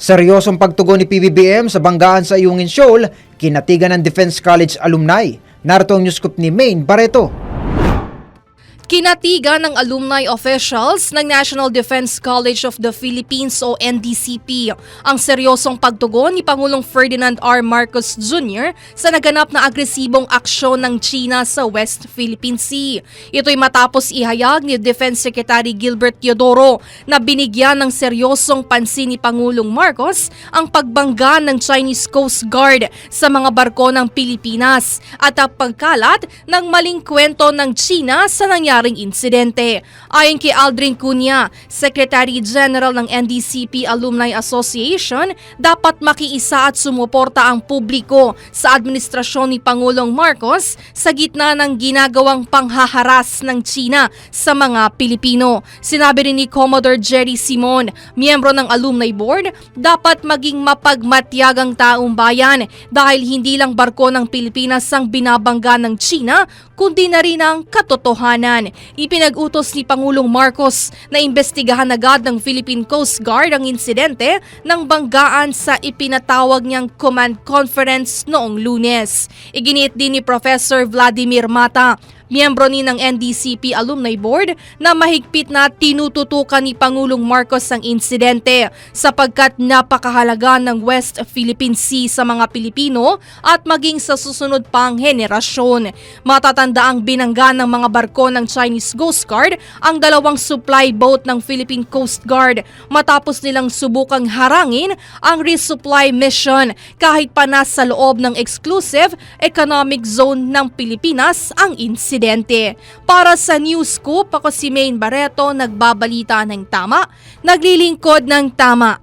Seryosong pagtugon ni PBBM sa banggaan sa Iungin Shoal, kinatigan ng Defense College alumni. Narito ang newscoop ni Maine Barreto. Kinatigan ng alumni officials ng National Defense College of the Philippines o NDCP ang seryosong pagtugon ni Pangulong Ferdinand R. Marcos Jr. sa naganap na agresibong aksyon ng China sa West Philippine Sea. Ito'y matapos ihayag ni Defense Secretary Gilbert Teodoro na binigyan ng seryosong pansin ni Pangulong Marcos ang pagbangga ng Chinese Coast Guard sa mga barko ng Pilipinas at ang pagkalat ng maling kwento ng China sa nangyaring insidente. Ayon kay Aldrin Cunha, Secretary General ng NDCP Alumni Association, dapat makiisa at sumuporta ang publiko sa administrasyon ni Pangulong Marcos sa gitna ng ginagawang panghaharas ng China sa mga Pilipino. Sinabi rin ni Commodore Jerry Simon, miyembro ng Alumni Board, dapat maging mapagmatyag ang taong bayan dahil hindi lang barko ng Pilipinas ang binabangga ng China, kundi na rin ang katotohanan. Ipinag-utos ni Pangulong Marcos na imbestigahan agad ng Philippine Coast Guard ang insidente ng banggaan sa ipinatawag niyang command conference noong lunes. Iginit din ni Professor Vladimir Mata, miyembro ni ng NDCP Alumni Board na mahigpit na tinututukan ni Pangulong Marcos ang insidente sapagkat napakahalaga ng West Philippine Sea sa mga Pilipino at maging sa susunod pang henerasyon. Matatanda ang binangga ng mga barko ng Chinese Coast Guard ang dalawang supply boat ng Philippine Coast Guard matapos nilang subukang harangin ang resupply mission kahit pa nasa loob ng exclusive economic zone ng Pilipinas ang insidente. Para sa News Scoop, ako si Maine Barreto, nagbabalita ng tama, naglilingkod ng tama.